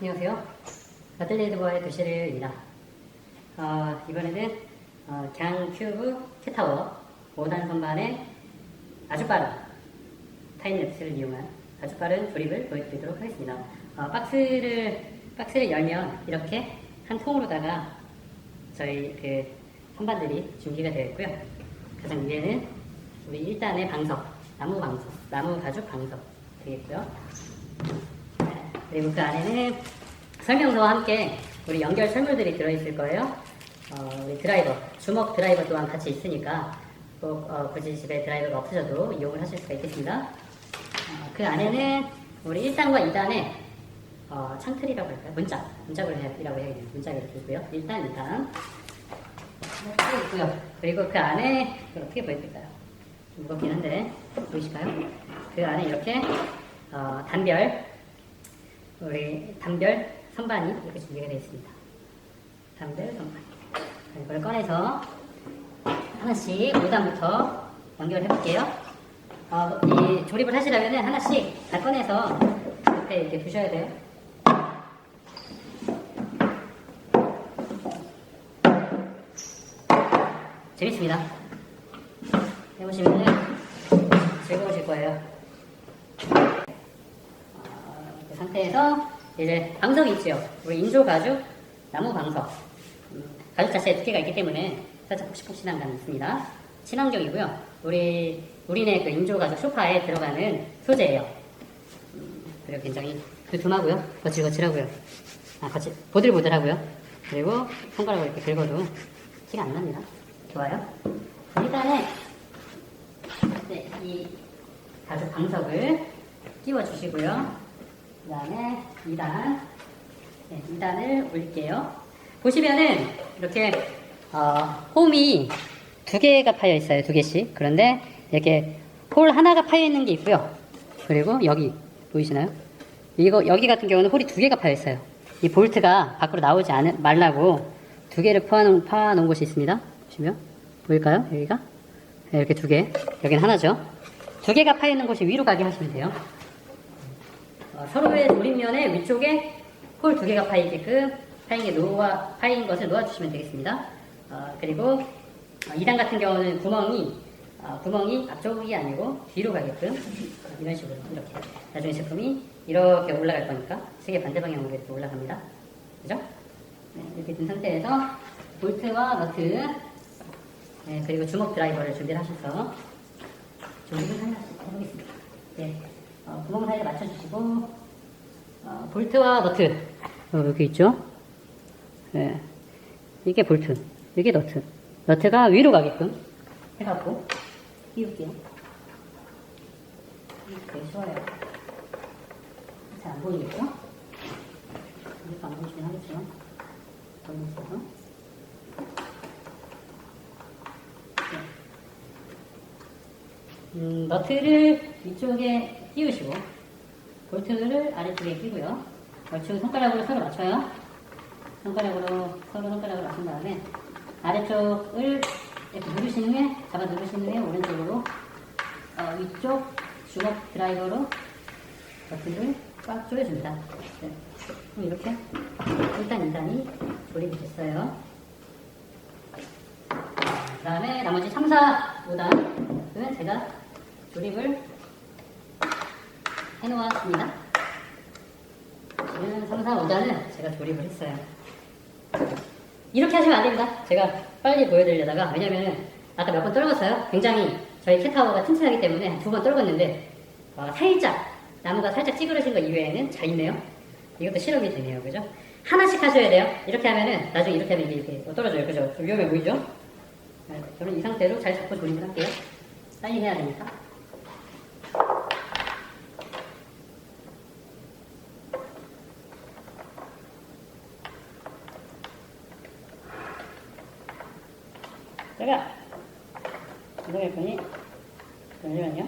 안녕하세요. 마틀레이드보아의 도시를입니다. 어, 이번에는 어, 갱 큐브 캣타워 5단 선반의 아주 빠른 타임랩스를 이용한 아주 빠른 조립을 보여드리도록 하겠습니다. 어, 박스를 박스를 열면 이렇게 한 통으로다가 저희 그 선반들이 준비가 되어 있고요. 가장 위에는 우리 1단의 방석, 나무 방석, 나무 가죽 방석 되겠고요. 네, 그리고 그 안에는 설명서와 함께 우리 연결 설물들이 들어있을 거예요. 어, 우리 드라이버, 주먹 드라이버 또한 같이 있으니까 꼭 어, 굳이 집에 드라이버가 없으셔도 이용을 하실 수가 있겠습니다. 어, 그 안에는 우리 1단과 2단의 어, 창틀이라고 할까요? 문짝, 문짝으로 해야, 이라고 해야겠네요. 문짝이 이렇게 있고요. 1단, 2단. 이렇게 있고요. 그리고 그 안에, 이걸 어떻게 보여드릴까요? 좀 무겁긴 한데, 보이실까요? 그 안에 이렇게, 어, 단별, 우리 단별 선반이 이렇게 준비가 되어 있습니다. 단별 선반. 자, 이걸 꺼내서 하나씩 5단부터 연결해 볼게요. 어, 이 조립을 하시려면 하나씩 다 꺼내서 옆에 이렇게 두셔야 돼요. 재밌습니다. 해보시면 즐거우실 거예요. 어, 그 상태에서 이제 방석이 있죠. 우리 인조 가죽 나무 방석. 음, 가죽 자체에 두께가 있기 때문에 살짝 폭신폭신한 감이 있습니다. 친환경이고요. 우리 우리네 그 인조 가죽 소파에 들어가는 소재예요. 음, 그리고 굉장히 두툼하고요. 거칠거칠하고요. 아, 거칠, 보들보들하고요. 그리고 손가락으로 이렇게 긁어도 티가 안 납니다. 좋아요. 일단은 네, 이 가죽 방석을 끼워 주시고요. 그 다음에 2단, 네, 2단을 올릴게요. 보시면은 이렇게 어, 홈이 두 개가 파여 있어요. 두 개씩. 그런데 이렇게 홀 하나가 파여 있는 게 있고요. 그리고 여기 보이시나요? 이거 여기 같은 경우는 홀이 두 개가 파여 있어요. 이 볼트가 밖으로 나오지 않, 말라고 두 개를 파놓은, 파놓은 곳이 있습니다. 보시면 보일까요? 여기가 네, 이렇게 두 개. 여기는 하나죠. 두 개가 파여 있는 곳이 위로 가게 하시면 돼요. 어, 서로의 조립면에 위쪽에 홀 두 개가 파이게끔 파인 게 놓아 파인 것을 놓아주시면 되겠습니다. 어, 그리고 어, 2단 같은 경우는 구멍이 어, 구멍이 앞쪽이 아니고 뒤로 가게끔 어, 이런 식으로 이렇게 나중에 제품이 이렇게 올라갈 거니까 세계 반대 방향으로 이렇게 올라갑니다. 그죠? 네, 이렇게 된 상태에서 볼트와 너트 네, 그리고 주먹 드라이버를 준비를 하셔서 조립을 하나씩 해보겠습니다. 네, 어, 구멍 사이에 맞춰주시고 어, 볼트와 너트 어, 여기 있죠? 네, 이게 볼트, 이게 너트. 너트가 위로 가게끔 해갖고 끼울게요. 이렇게 쉬워요. 잘 안 보이겠죠? 이렇게 안 보이시긴 하겠죠? 보이면서 음, 너트를 위쪽에 끼우시고 볼트를 아래쪽에 끼고요. 얼추 손가락으로 서로 맞춰요. 손가락으로 서로 손가락을 맞춘 다음에 아래쪽을 이렇게 누르신 후에 잡아 누르신 후에 오른쪽으로 어, 위쪽 주먹 드라이버로 너트를 꽉 조여줍니다. 네. 이렇게 일단 2단이 조립이 됐어요. 그 다음에 나머지 3, 4, 5단은 제가 조립을 해놓았습니다. 지금 3, 4, 5단은 제가 조립을 했어요. 이렇게 하시면 안 됩니다. 제가 빨리 보여드리려다가, 왜냐면은 아까 몇 번 떨궜어요. 굉장히 저희 캣타워가 튼튼하기 때문에 두 번 떨궜는데, 어, 살짝, 나무가 살짝 찌그러진 거 이외에는 잘 있네요. 이것도 실험이 되네요. 그죠? 하나씩 하셔야 돼요. 이렇게 하면은, 나중에 이렇게 하면 이게 이렇게 떨어져요. 그죠? 좀 위험해 보이죠? 네, 저는 이 상태로 잘 잡고 조립을 할게요. 빨리 해야 되니까. 제가 이동할 거니 잠시만요.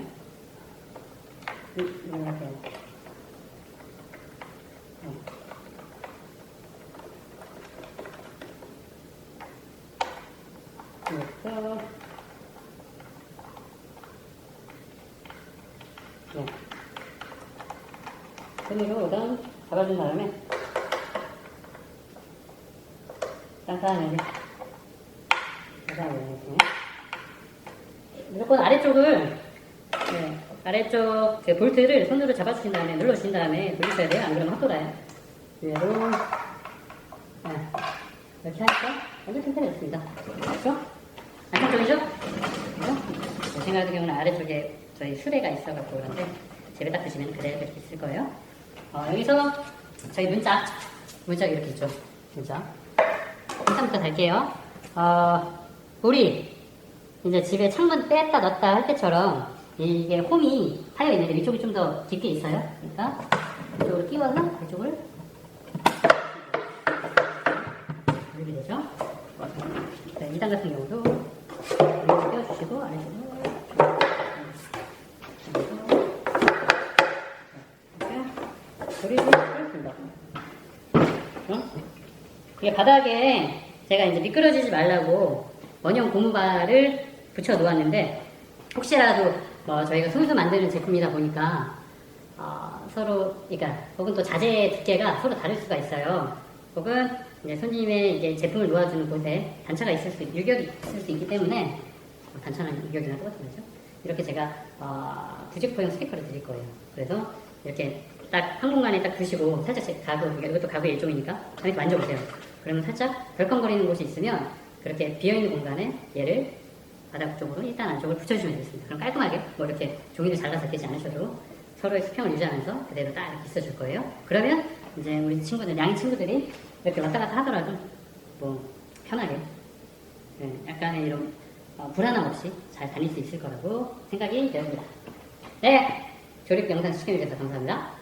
이- 이걸 할게요. 어. 이것도 네. 손으로 우선 잡아준 다음에 깐깐하게. 무조건 아래쪽을, 네, 아래쪽 그 볼트를 손으로 잡아주신 다음에 눌러주신 다음에 돌리셔야 돼요. 안 그러면 헛돌아요. 위로. 네. 이렇게 하니까 완전 튼튼해졌습니다. 그렇죠? 안정적이죠? 그죠? 제 생각 같은 경우는 아래쪽에 저희 수레가 있어갖고 그런데 집에 딱 드시면 그대로 이렇게 있을 거예요. 어, 여기서 저희 문짝, 문짝 이렇게 있죠. 문짝. 문짝부터 달게요. 어, 우리 이제 집에 창문 뺐다 넣었다 할 때처럼 이게 홈이 파여 있는데 위쪽이 좀 더 깊게 있어요. 그러니까 이쪽으로 끼워서 이쪽을 이렇게 되죠. 네, 2단 같은 경우도 이렇게 아래쪽으로 이렇게 그리고 그렇습니다. 어? 이게 바닥에 제가 이제 미끄러지지 말라고 원형 고무바를 붙여 놓았는데 혹시라도 뭐 저희가 손수 만드는 제품이다 보니까 어, 서로 그러니까 혹은 또 자재 두께가 서로 다를 수가 있어요. 혹은 이제 손님의 이제 제품을 놓아주는 곳에 단차가 있을 수 유격이 있을 수 있기 때문에 뭐 단차는 유격이나 똑같은 거죠. 이렇게 제가 어, 부직포용 스티커를 드릴 거예요. 그래서 이렇게 딱 한 공간에 딱 두시고 살짝 제 가구 그러니까 이것도 가구의 일종이니까 한번 만져보세요. 그러면 살짝 덜컹거리는 곳이 있으면 그렇게 비어있는 공간에 얘를 바닥 쪽으로 일단 안쪽을 붙여주시면 되겠습니다. 그럼 깔끔하게 뭐 이렇게 종이를 잘라서 되지 않으셔도 서로의 수평을 유지하면서 그대로 딱 이렇게 있어줄 거예요. 그러면 이제 우리 친구들, 양이 친구들이 이렇게 왔다 갔다 하더라도 뭐 편하게 네, 약간의 이런 어, 불안함 없이 잘 다닐 수 있을 거라고 생각이 되었습니다. 네! 조립 영상 시청해주셔서 감사합니다.